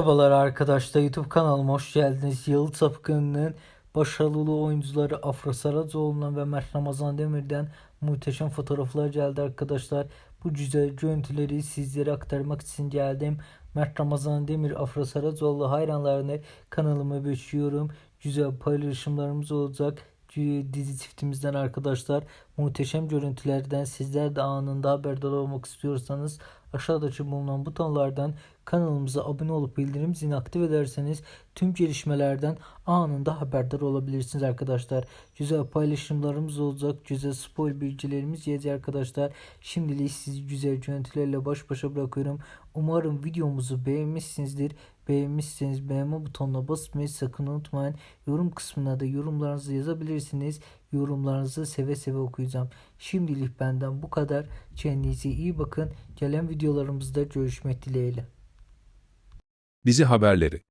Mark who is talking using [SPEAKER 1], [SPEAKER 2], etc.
[SPEAKER 1] Merhabalar arkadaşlar YouTube kanalıma hoş geldiniz. Yalı Sapkın'ın başarılı oyuncuları Afra Saracoğlu'ndan ve Mert Ramazan Demir'den muhteşem fotoğraflar geldi arkadaşlar. Bu güzel görüntüleri sizlere aktarmak için geldim. Mert Ramazan Demir, Afra Saracoğlu hayranlarını kanalıma bekliyorum. Güzel paylaşımlarımız olacak dizi çiftimizden arkadaşlar muhteşem görüntülerden sizler de anında haberdar olmak istiyorsanız aşağıdaki bulunan butonlardan kanalımıza abone olup bildirim zilini aktif ederseniz tüm gelişmelerden anında haberdar olabilirsiniz arkadaşlar. Güzel paylaşımlarımız olacak. Güzel spoil bilgilerimiz gelecek arkadaşlar. Şimdilik sizi güzel görüntülerle baş başa bırakıyorum. Umarım videomuzu beğenmişsinizdir. Beğenmişseniz beğenme butonuna basmayı sakın unutmayın. Yorum kısmına da yorumlarınızı yazabilirsiniz. Yorumlarınızı seve seve okuyacağım. Şimdilik benden bu kadar. Kendinize iyi bakın. Gelen videolarımızda görüşmek dileğiyle.
[SPEAKER 2] Dizi haberleri